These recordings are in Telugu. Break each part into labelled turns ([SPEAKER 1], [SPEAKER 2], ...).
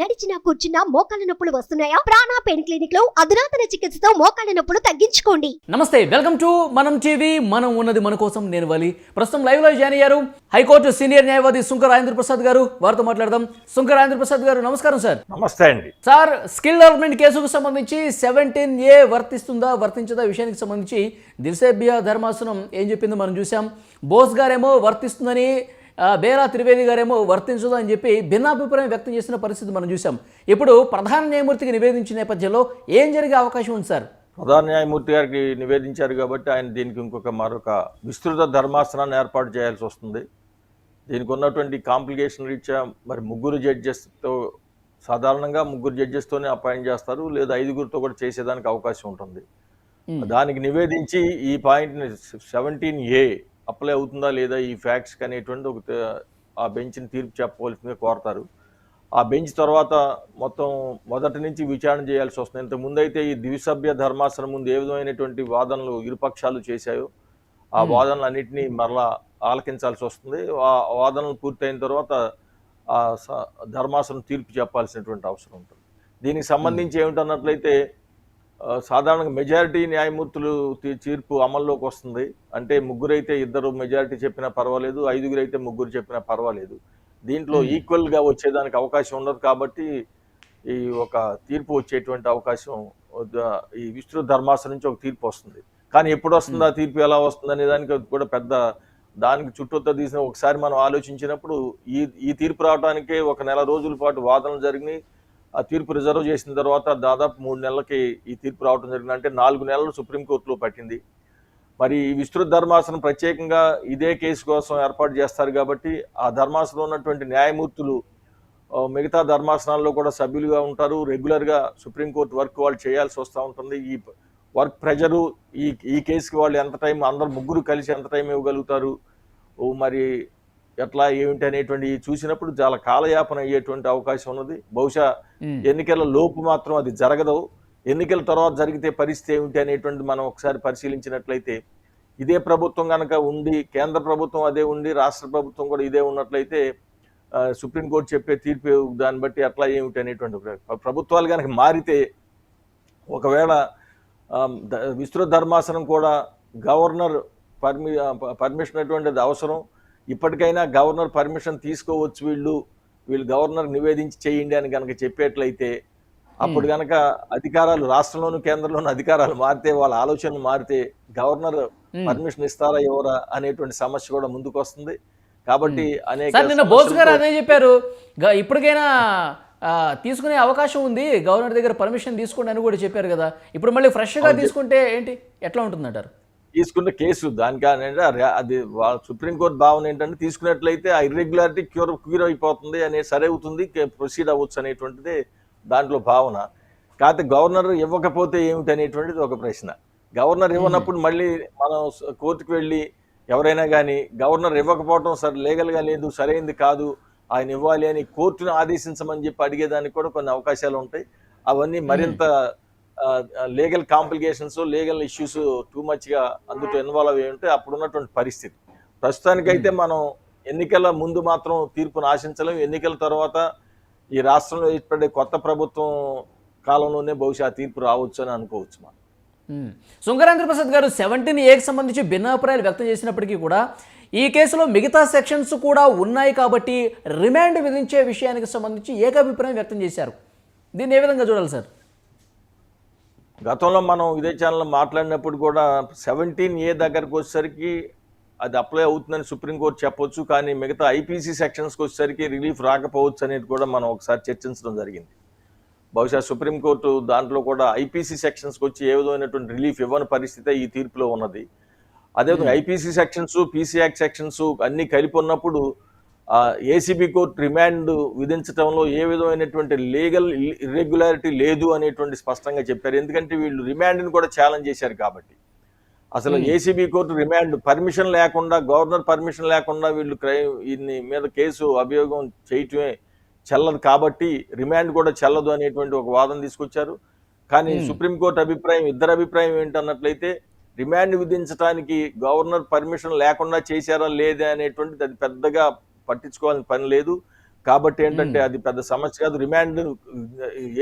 [SPEAKER 1] నడిచినా కూర్చున్నా మోకాళ్ళ నొప్పులు వస్తున్నాయా? ప్రాణా పెయిన్ క్లినిక్లో అధునాతన చికిత్సతో మోకాళ్ళ నొప్పులు తగ్గించుకోండి.
[SPEAKER 2] నమస్తే వెల్కమ్ టు మనం టీవీ. మనం ఉన్నది మన కోసం నేను వలి. ప్రస్తుతం లైవ్లో జాయిన్ అయ్యారు హైకోర్టు సీనియర్ న్యాయవాది సుంకర రాజేంద్ర ప్రసాద్ గారు. వారితో మాట్లాడదాం. సుంకర రాజేంద్ర ప్రసాద్ గారు నమస్కారం సార్.
[SPEAKER 3] నమస్తే అండి.
[SPEAKER 2] సార్ స్కిల్ డెవలప్మెంట్ కేసుకు సంబంధించి సెవెంటీన్ ఏ వర్తిస్తుందా వర్తించదా విషయానికి సంబంధించి దిల్సేబియా ధర్మాసనం ఏం చెప్పిందో మనం చూసాం బోస్ గారేమో వర్తిస్తుందని బేరా త్రివేది గారేమో వర్తించదు అని చెప్పి భిన్నాభిప్రాయం వ్యక్తం చేసిన పరిస్థితి మనం చూసాం ఇప్పుడు ప్రధాన న్యాయమూర్తికి నివేదించిన నేపథ్యంలో ఏం జరిగే అవకాశం ఉంది సార్?
[SPEAKER 3] ప్రధాన న్యాయమూర్తి గారికి నివేదించారు కాబట్టి ఆయన దీనికి ఇంకొక మరొక విస్తృత ధర్మాసనాన్ని ఏర్పాటు చేయాల్సి వస్తుంది. దీనికి ఉన్నటువంటి కాంప్లికేషన్ రీత్యా మరి ముగ్గురు జడ్జెస్తో సాధారణంగా ముగ్గురు జడ్జెస్తోనే అపాయింట్ చేస్తారు లేదా ఐదుగురితో కూడా చేసేదానికి అవకాశం ఉంటుంది. దానికి నివేదించి ఈ పాయింట్ని సెవెంటీన్ ఏ అప్లై అవుతుందా లేదా ఈ ఫ్యాక్ట్స్ అనేటువంటి ఒక ఆ బెంచ్ని తీర్పు చెప్పవలసిందిగా కోరతారు. ఆ బెంచ్ తర్వాత మొత్తం మొదటి నుంచి విచారణ చేయాల్సి వస్తుంది. ఇంతకు ముందు అయితే ఈ ద్విసభ్య ధర్మాసనం ముందు ఏ విధమైనటువంటి వాదనలు ఇరుపక్షాలు చేశాయో ఆ వాదనలు అన్నింటినీ మరలా ఆలకించాల్సి వస్తుంది. ఆ వాదనలు పూర్తయిన తర్వాత ఆ ధర్మాసనం తీర్పు చెప్పాల్సినటువంటి అవసరం ఉంటుంది. దీనికి సంబంధించి ఏమిటన్నట్లయితే సాధారణంగా మెజారిటీ న్యాయమూర్తులు తీ- తీర్పు అమల్లోకి వస్తుంది. అంటే ముగ్గురైతే ఇద్దరు మెజారిటీ చెప్పినా పర్వాలేదు ఐదుగురు అయితే ముగ్గురు చెప్పినా పర్వాలేదు. దీంట్లో ఈక్వల్గా వచ్చేదానికి అవకాశం ఉండదు కాబట్టి ఈ ఒక తీర్పు వచ్చేటువంటి అవకాశం ఈ విస్తృత ధర్మాసనం నుంచి ఒక తీర్పు వస్తుంది. కానీ ఎప్పుడు వస్తుంది ఆ తీర్పు ఎలా వస్తుంది అనే దానికి కూడా పెద్ద దానికి చుట్టూతో తీసిన ఒకసారి మనం ఆలోచించినప్పుడు ఈ ఈ తీర్పు రావడానికే ఒక నెల రోజుల పాటు వాదనలు జరిగినాయి. ఆ తీర్పు రిజర్వ్ చేసిన తర్వాత దాదాపు మూడు నెలలకి ఈ తీర్పు రావడం జరిగింది. అంటే నాలుగు నెలలు సుప్రీంకోర్టులో పట్టింది. మరి ఈ విస్తృత ధర్మాసనం ప్రత్యేకంగా ఇదే కేసు కోసం ఏర్పాటు చేస్తారు కాబట్టి ఆ ధర్మాసనంలో ఉన్నటువంటి న్యాయమూర్తులు మిగతా ధర్మాసనాల్లో కూడా సభ్యులుగా ఉంటారు. రెగ్యులర్గా సుప్రీంకోర్టు వర్క్ వాళ్ళు చేయాల్సి వస్తూ ఉంటుంది. ఈ వర్క్ ప్రెజరు ఈ ఈ కేసుకి వాళ్ళు ఎంత టైం అందరు ముగ్గురు కలిసి ఎంత టైం ఇవ్వగలుగుతారు? ఓ మరి ఎట్లా ఏమిటి అనేటువంటి చూసినప్పుడు చాలా కాలయాపన అయ్యేటువంటి అవకాశం ఉన్నది బహుశా. ఎన్నికల లోపు మాత్రం అది జరగదు ఎన్నికల తర్వాత జరిగితే పరిస్థితి ఏమిటి అనేటువంటి మనం ఒకసారి పరిశీలించినట్లయితే ఇదే ప్రభుత్వం కనుక ఉండి కేంద్ర ప్రభుత్వం అదే ఉండి రాష్ట్ర ప్రభుత్వం కూడా ఇదే ఉన్నట్లయితే సుప్రీంకోర్టు చెప్పే తీర్పు దాన్ని బట్టి అట్లా ఏమిటి అనేటువంటి ప్రభుత్వాలు కనుక మారితే ఒకవేళ విస్తృత ధర్మాసనం కూడా గవర్నర్ పర్మి పర్మిషన్ అటువంటిది అవసరం ఇప్పటికైనా గవర్నర్ పర్మిషన్ తీసుకోవచ్చు వీళ్ళు. వీళ్ళు గవర్నర్ నివేదించి చేయండి అని కనుక చెప్పేట్లయితే అప్పుడు కనుక అధికారాలు రాష్ట్రంలోను కేంద్రంలోను అధికారాలు మారితే వాళ్ళ ఆలోచనలు మారితే గవర్నర్ పర్మిషన్ ఇస్తారా ఎవరా అనేటువంటి సమస్య కూడా ముందుకు వస్తుంది కాబట్టి అనేక
[SPEAKER 2] నిన్న బోస్ గారు అదే చెప్పారు. ఇప్పటికైనా తీసుకునే అవకాశం ఉంది. గవర్నర్ దగ్గర పర్మిషన్ తీసుకోండి అని కూడా చెప్పారు కదా. ఇప్పుడు మళ్ళీ ఫ్రెష్గా తీసుకుంటే ఏంటి? ఎట్లా ఉంటుందంటారు?
[SPEAKER 3] తీసుకున్న కేసు. దానికి అది వాళ్ళ సుప్రీంకోర్టు భావన ఏంటంటే తీసుకున్నట్లయితే ఆ ఇర్రెగ్యులారిటీ క్యూర్ క్యూర్ అయిపోతుంది అనే సరే అవుతుంది ప్రొసీడ్ అవ్వచ్చు అనేటువంటిది దాంట్లో భావన. కాకపోతే గవర్నర్ ఇవ్వకపోతే ఏమిటి అనేటువంటిది ఒక ప్రశ్న. గవర్నర్ ఇవ్వనప్పుడు మళ్ళీ మనం కోర్టుకు వెళ్ళి ఎవరైనా కానీ గవర్నర్ ఇవ్వకపోవడం సరే లీగల్గా లేదు సరైంది కాదు ఆయన ఇవ్వాలి అని కోర్టును ఆదేశించమని చెప్పి అడిగేదానికి కూడా కొన్ని అవకాశాలు ఉంటాయి. అవన్నీ మరింత legal complications legal issues too మచ్గా అందులో ఇన్వాల్వ్ అయి ఉంటే అప్పుడు ఉన్నటువంటి పరిస్థితి. ప్రస్తుతానికైతే మనం ఎన్నికల ముందు మాత్రం తీర్పును ఆశించలేం. ఎన్నికల తర్వాత ఈ రాష్ట్రంలో ఏర్పడే కొత్త ప్రభుత్వం కాలంలోనే బహుశా తీర్పు రావచ్చు అని అనుకోవచ్చు మనం.
[SPEAKER 2] మ్మ్. శృంగరేంద్ర ప్రసాద్ గారు సెవెంటీన్ ఏకి సంబంధించి భిన్నాభిప్రాయాలు వ్యక్తం చేసినప్పటికీ కూడా ఈ కేసులో మిగతా సెక్షన్స్ కూడా ఉన్నాయి కాబట్టి రిమాండ్ విధించే విషయానికి సంబంధించి ఏకాభిప్రాయం వ్యక్తం చేశారు. దీన్ని ఏ విధంగా చూడాలి సార్?
[SPEAKER 3] గతంలో మనం ఇదే ఛానల్లో మాట్లాడినప్పుడు కూడా సెవెంటీన్ ఏ దగ్గరకు వచ్చేసరికి అది అప్లై అవుతుందని సుప్రీంకోర్టు చెప్పొచ్చు కానీ మిగతా ఐపీసీ సెక్షన్స్కి వచ్చేసరికి రిలీఫ్ రాకపోవచ్చు అనేది కూడా మనం ఒకసారి చర్చించడం జరిగింది. బహుశా సుప్రీంకోర్టు దాంట్లో కూడా ఐపీసీ సెక్షన్స్కి వచ్చి ఏ విధమైనటువంటి రిలీఫ్ ఇవ్వని పరిస్థితి ఈ తీర్పులో ఉన్నది. అదేవిధంగా IPC sections PC act sections అన్నీ కలిపి ఉన్నప్పుడు ఏసీబీ కోర్టు రిమాండ్ విధించడంలో ఏ విధమైనటువంటి లీగల్ ఇర్రెగ్యులారిటీ లేదు అనేటువంటి స్పష్టంగా చెప్పారు. ఎందుకంటే వీళ్ళు రిమాండ్ని కూడా ఛాలెంజ్ చేశారు కాబట్టి. అసలు ఏసీబీ కోర్టు రిమాండ్ పర్మిషన్ లేకుండా గవర్నర్ పర్మిషన్ లేకుండా వీళ్ళు క్రైమ్ ఇన్ని మీద కేసు అభియోగం చేయటమే చెల్లదు కాబట్టి రిమాండ్ కూడా చెల్లదు అనేటువంటి ఒక వాదన తీసుకొచ్చారు. కానీ సుప్రీంకోర్టు అభిప్రాయం ఇద్దరు అభిప్రాయం ఏంటన్నట్లయితే రిమాండ్ విధించడానికి గవర్నర్ పర్మిషన్ లేకుండా చేశారా లేదా అనేటువంటిది అది పెద్దగా పట్టించుకోవాల్సిన పని లేదు. కాబట్టి ఏంటంటే అది పెద్ద సమస్య కాదు. రిమాండ్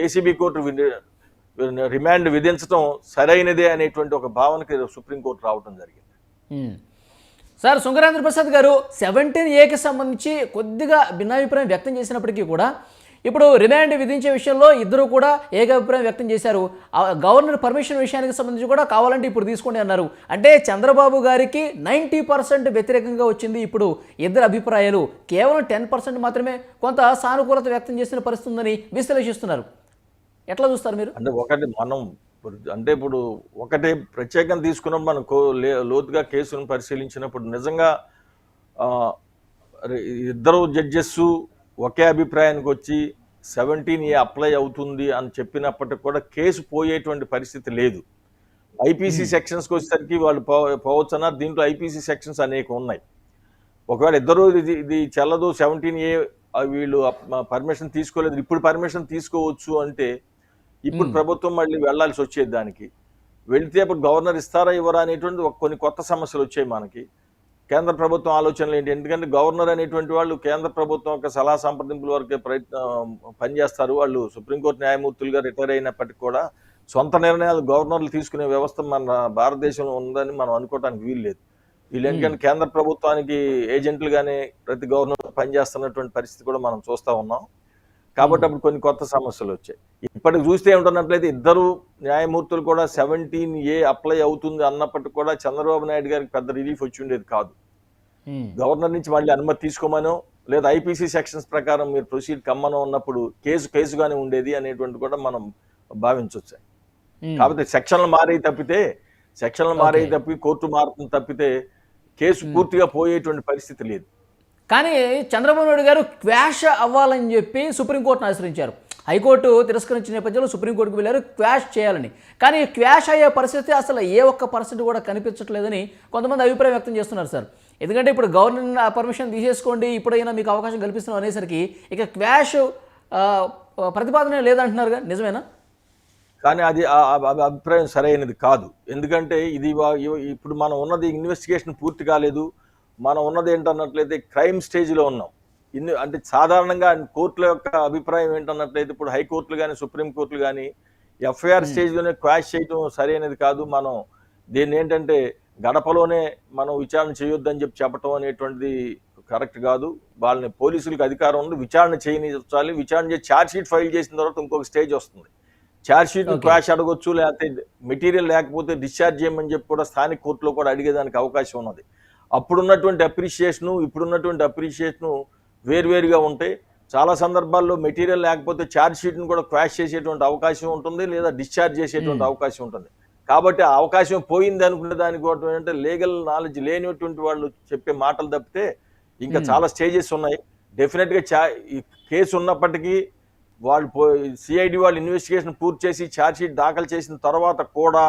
[SPEAKER 3] ఏసీబీ కోర్టు రిమాండ్ విధించడం సరైనదే అనేటువంటి ఒక భావనకి సుప్రీంకోర్టు రావడం జరిగింది.
[SPEAKER 2] సార్ సుంకరేంద్ర ప్రసాద్ గారు సెవెంటీన్ ఏకి సంబంధించి కొద్దిగా భిన్నాభిప్రాయం వ్యక్తం చేసినప్పటికీ కూడా ఇప్పుడు రిమాండ్ విధించే విషయంలో ఇద్దరు కూడా ఏకాభిప్రాయం వ్యక్తం చేశారు. గవర్నర్ పర్మిషన్ విషయానికి సంబంధించి కూడా కావాలంటే ఇప్పుడు తీసుకోండి అన్నారు. అంటే చంద్రబాబు గారికి నైంటీ పర్సెంట్ వ్యతిరేకంగా వచ్చింది ఇప్పుడు ఇద్దరు అభిప్రాయాలు. కేవలం టెన్ పర్సెంట్ మాత్రమే కొంత సానుకూలత వ్యక్తం చేసిన పరిస్థితి ఉందని విశ్లేషిస్తున్నారు. ఎట్లా చూస్తారు మీరు?
[SPEAKER 3] అంటే ఒకటి మనం అంటే ఇప్పుడు ఒకటే ప్రత్యేకంగా తీసుకున్నప్పుడు మనం కో- లోతుగా కేసును పరిశీలించినప్పుడు నిజంగా ఇద్దరు జడ్జెస్ ఒకే అభిప్రాయానికి వచ్చి సెవెంటీన్ ఏ అప్లై అవుతుంది అని చెప్పినప్పటికి కూడా కేసు పోయేటువంటి పరిస్థితి లేదు. ఐపీసీ సెక్షన్స్కి వచ్చేసరికి వాళ్ళు పో పోవచ్చు అన్నారు దీంట్లో ఐపీసీ సెక్షన్స్ అనేక ఉన్నాయి. ఒకవేళ ఇద్దరు ఇది ఇది చెల్లదు సెవెంటీన్ ఏ వీళ్ళు పర్మిషన్ తీసుకోలేదు. ఇప్పుడు పర్మిషన్ తీసుకోవచ్చు అంటే ఇప్పుడు ప్రభుత్వం మళ్ళీ వెళ్ళాల్సి వచ్చేది దానికి. వెళితే అప్పుడు గవర్నర్ ఇస్తారా ఇవ్వరా అనేటువంటి కొన్ని కొత్త సమస్యలు వచ్చాయి మనకి. కేంద్ర ప్రభుత్వం ఆలోచనలు ఏంటి? ఎందుకంటే గవర్నర్ అనేటువంటి వాళ్ళు కేంద్ర ప్రభుత్వం యొక్క సలహా సంప్రదింపుల వరకే ప్రయత్నం పనిచేస్తారు. వాళ్ళు సుప్రీంకోర్టు న్యాయమూర్తులుగా రిటైర్ అయినప్పటికీ కూడా సొంత నిర్ణయాలు గవర్నర్లు తీసుకునే వ్యవస్థ మన భారతదేశంలో ఉందని మనం అనుకోవడానికి వీలు లేదు. వీళ్ళు ఎందుకంటే కేంద్ర ప్రభుత్వానికి ఏజెంట్లుగానే ప్రతి గవర్నర్ పనిచేస్తున్నటువంటి పరిస్థితి కూడా మనం చూస్తా ఉన్నాం. కాబట్టి అప్పుడు కొన్ని కొత్త సమస్యలు వచ్చాయి. ఇప్పటికి చూస్తే ఏమిటన్నట్లయితే ఇద్దరు న్యాయమూర్తులు కూడా సెవెంటీన్ ఏ అప్లై అవుతుంది అన్నప్పటికీ కూడా చంద్రబాబు నాయుడు గారికి పెద్ద రిలీఫ్ వచ్చి ఉండేది కాదు. గవర్నర్ నుంచి మళ్ళీ అనుమతి తీసుకోమనో లేదా ఐపీసీ సెక్షన్స్ ప్రకారం మీరు ప్రొసీడ్ కమ్మనో ఉన్నప్పుడు కేసు కేసుగానే ఉండేది అనేటువంటి కూడా మనం భావించవచ్చు. కాబట్టి సెక్షన్లు మారే తప్పితే సెక్షన్లు మారే తప్పి కోర్టు మారుతుంది తప్పితే కేసు పూర్తిగా పోయేటువంటి పరిస్థితి లేదు.
[SPEAKER 2] కానీ చంద్రబాబు నాయుడు గారు క్వాష్ అవ్వాలని చెప్పి సుప్రీంకోర్టును ఆశ్రయించారు. హైకోర్టు తిరస్కరించిన నేపథ్యంలో సుప్రీంకోర్టుకు వెళ్ళారు క్వాష్ చేయాలని. కానీ క్వాష్ అయ్యే పరిస్థితి అసలు ఏ ఒక్క పరిస్థితి కూడా కనిపించట్లేదని కొంతమంది అభిప్రాయం వ్యక్తం చేస్తున్నారు సార్. ఎందుకంటే ఇప్పుడు గవర్నర్ పర్మిషన్ తీసేసుకోండి ఇప్పుడైనా మీకు అవకాశం కల్పిస్తున్నాం అనేసరికి ఇక క్వాష్ ప్రతిపాదన లేదంటున్నారుగా నిజమేనా?
[SPEAKER 3] కానీ అది అభిప్రాయం సరైనది కాదు. ఎందుకంటే ఇది ఇప్పుడు మనం ఉన్నది ఇన్వెస్టిగేషన్ పూర్తి కాలేదు. మనం ఉన్నది ఏంటన్నట్లయితే క్రైమ్ స్టేజ్లో ఉన్నాం. ఇన్ని అంటే సాధారణంగా కోర్టుల యొక్క అభిప్రాయం ఏంటన్నట్లయితే ఇప్పుడు హైకోర్టులు కానీ సుప్రీం కోర్టులు కానీ ఎఫ్ఐఆర్ స్టేజ్లోనే క్వాష్ చేయడం సరైనది కాదు. మనం దీన్ని ఏంటంటే గడపలోనే మనం విచారణ చేయొద్దని చెప్పి చెప్పటం అనేటువంటిది కరెక్ట్ కాదు. వాళ్ళని పోలీసులకు అధికారం ఉంది విచారణ చేయనిచ్చాలి విచారణ చేసి ఛార్జ్ షీట్ ఫైల్ చేసిన తర్వాత ఇంకొక స్టేజ్ వస్తుంది. Charge sheet
[SPEAKER 2] Okay.
[SPEAKER 3] క్వాష్ అడగొచ్చు లేకపోతే మెటీరియల్ లేకపోతే డిశ్చార్జ్ చేయమని చెప్పి కూడా స్థానిక కోర్టులో కూడా అడిగేదానికి అవకాశం ఉన్నది. అప్పుడున్నటువంటి అప్రిషియేషను ఇప్పుడున్నటువంటి అప్రిషియేషను వేరువేరుగా ఉంటాయి. చాలా సందర్భాల్లో మెటీరియల్ లేకపోతే ఛార్జ్ షీట్ను కూడా క్వాష్ చేసేటువంటి అవకాశం ఉంటుంది లేదా డిశ్చార్జ్ చేసేటువంటి అవకాశం ఉంటుంది. కాబట్టి ఆ అవకాశం పోయింది అనుకునే దానికి ఏంటంటే లీగల్ నాలెడ్జ్ లేనిటువంటి వాళ్ళు చెప్పే మాటలు తప్పితే ఇంకా చాలా స్టేజెస్ ఉన్నాయి. డెఫినెట్గా చా ఈ కేసు ఉన్నప్పటికీ వాళ్ళు సిఐడి వాళ్ళు ఇన్వెస్టిగేషన్ పూర్తి చేసి ఛార్జ్ షీట్ దాఖలు చేసిన తర్వాత కూడా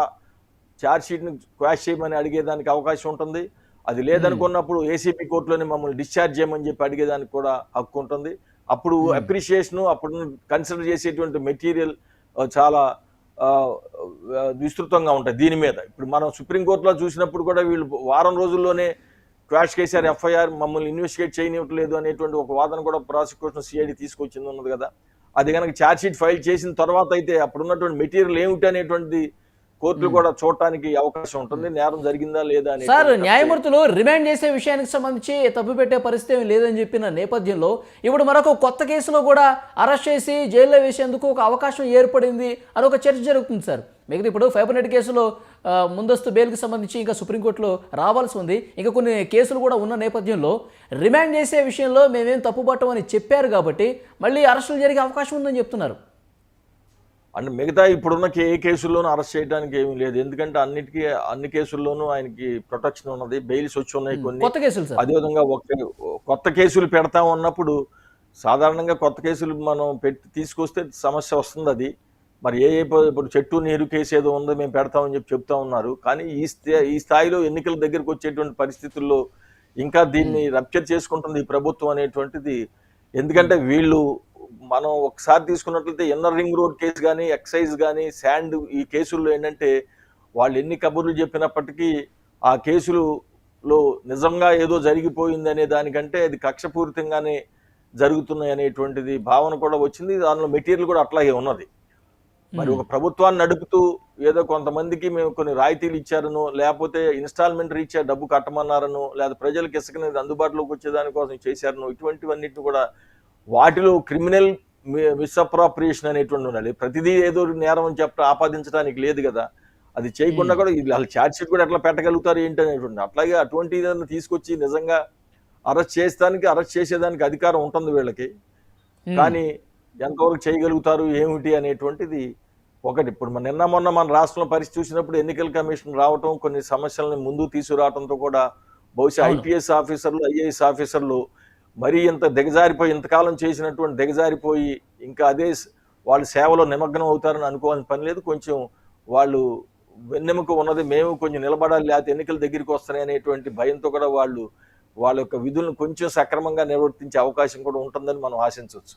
[SPEAKER 3] ఛార్జ్ షీట్ని క్వాష్ చేయమని అడిగేదానికి అవకాశం ఉంటుంది. అది లేదనుకున్నప్పుడు ఏసీపీ కోర్టులోనే మమ్మల్ని డిశ్చార్జ్ చేయమని చెప్పి అడిగేదానికి కూడా హక్కు ఉంటుంది. అప్పుడు అప్రిషియేషను అప్పుడు కన్సిడర్ చేసేటువంటి మెటీరియల్ చాలా విస్తృతంగా ఉంటాయి దీని మీద. ఇప్పుడు మనం సుప్రీంకోర్టులో చూసినప్పుడు కూడా వీళ్ళు వారం రోజుల్లోనే క్వాష్ చేశారు ఎఫ్ఐఆర్ మమ్మల్ని ఇన్వెస్టిగేట్ చేయనివ్వట్లేదు అనేటువంటి ఒక వాదన కూడా ప్రాసిక్యూషన్ సిఐడి తీసుకొచ్చింది ఉన్నది కదా. అది కనుక ఛార్జ్ షీట్ ఫైల్ చేసిన తర్వాత అయితే అప్పుడున్నటువంటి మెటీరియల్ ఏమిటి అనేటువంటిది కోర్టులు కూడా చూడటానికి అవకాశం ఉంటుంది. నేరం జరిగిందా లేదా
[SPEAKER 2] సార్
[SPEAKER 3] అనేటువంటి
[SPEAKER 2] న్యాయమూర్తులు రిమాండ్ చేసే విషయానికి సంబంధించి తప్పు పెట్టే పరిస్థితి లేదని చెప్పిన నేపథ్యంలో ఇప్పుడు మరొక కొత్త కేసులో కూడా అరెస్ట్ చేసి జైల్లో వేసేందుకు ఒక అవకాశం ఏర్పడింది అని ఒక చర్చ జరుగుతుంది సార్. మిగతా ఇప్పుడు ఫైబర్ నెట్ కేసులో ముందస్తు బెయిల్కి సంబంధించి ఇంకా సుప్రీంకోర్టులో రావాల్సి ఉంది. ఇంకా కొన్ని కేసులు కూడా ఉన్న నేపథ్యంలో రిమాండ్ చేసే విషయంలో మేమేం తప్పుపట్టమని చెప్పారు కాబట్టి మళ్ళీ అరెస్టులు జరిగే అవకాశం ఉందని చెప్తున్నారు.
[SPEAKER 3] అంటే మిగతా ఇప్పుడున్న ఏ కేసుల్లోనూ అరెస్ట్ చేయడానికి ఏమీ లేదు. ఎందుకంటే అన్నిటికీ అన్ని కేసుల్లోనూ ఆయనకి ప్రొటెక్షన్ ఉన్నది. బెయిల్స్ వచ్చి ఉన్నాయి కొన్ని.
[SPEAKER 2] కొత్త కేసులు సార్.
[SPEAKER 3] అదేవిధంగా ఒక కొత్త కేసులు పెడతా ఉన్నప్పుడు సాధారణంగా కొత్త కేసులు మనం పెట్టి తీసుకొస్తే సమస్య వస్తుంది అది. మరి ఏ ఇప్పుడు చెట్టు నీరు కేసు ఏదో ఉందో మేము పెడతామని చెప్పి చెప్తా ఉన్నారు. కానీ ఈ స్థా ఈ స్థాయిలో ఎన్నికల దగ్గరకు వచ్చేటువంటి పరిస్థితుల్లో ఇంకా దీన్ని రప్చర్ చేసుకుంటుంది ఈ ప్రభుత్వం అనేటువంటిది ఎందుకంటే వీళ్ళు మనం ఒకసారి తీసుకున్నట్లయితే ఇన్నర్ రింగ్ రోడ్ కేసు కానీ ఎక్సైజ్ కానీ శాండ్ ఈ కేసుల్లో ఏంటంటే వాళ్ళు ఎన్ని కబుర్లు చెప్పినప్పటికీ ఆ కేసులు లో నిజంగా ఏదో జరిగిపోయింది అనే దానికంటే అది కక్షపూరితంగానే జరుగుతున్నాయి అనేటువంటిది భావన కూడా వచ్చింది. దానిలో మెటీరియల్ కూడా అట్లాగే ఉన్నది. మరి ఒక ప్రభుత్వాన్ని నడుపుతూ ఏదో కొంతమందికి మేము కొన్ని రాయితీలు ఇచ్చారను లేకపోతే ఇన్స్టాల్మెంట్ రీత్యా డబ్బు కట్టమన్నారను లేదా ప్రజలకు ఇసుక అనేది అందుబాటులోకి వచ్చేదానికోసం చేశారను ఇటువంటివన్నిటిని కూడా వాటిలో క్రిమినల్ మిస్అప్రాప్రియేషన్ అనేటువంటి ఉండాలి. ప్రతిదీ ఏదో నేరం అని చెప్ప ఆపాదించడానికి లేదు కదా. అది చేయకుండా కూడా వాళ్ళ ఛార్జ్ షీట్ కూడా ఎట్లా పెట్టగలుగుతారు ఏంటి అనేటువంటి అట్లాగే అటువంటి తీసుకొచ్చి నిజంగా అరెస్ట్ చేసేదానికి అరెస్ట్ చేసేదానికి అధికారం ఉంటుంది వీళ్ళకి. కానీ ఎంతవరకు చేయగలుగుతారు ఏమిటి అనేటువంటిది ఒకటి ఇప్పుడు మన నిన్న మొన్న మన రాష్ట్రంలో పరిస్థితి చూసినప్పుడు ఎన్నికల కమిషన్ రావటం కొన్ని సమస్యలను ముందు తీసుకురావడంతో కూడా బహుశా. ఐపీఎస్ ఆఫీసర్లు ఐఏఎస్ ఆఫీసర్లు మరీ ఇంత దిగజారిపోయి ఇంతకాలం చేసినటువంటి దిగజారిపోయి ఇంకా అదే వాళ్ళు సేవలో నిమగ్నం అవుతారని అనుకోవాల్సిన పని లేదు కొంచెం వాళ్ళు వెన్నెముక ఉన్నది మేము కొంచెం నిలబడాలి లేకపోతే ఎన్నికల దగ్గరికి వస్తున్నాయి అనేటువంటి భయంతో కూడా వాళ్ళు వాళ్ళ యొక్క విధులను కొంచెం సక్రమంగా నిర్వర్తించే అవకాశం కూడా ఉంటుందని మనం ఆశించవచ్చు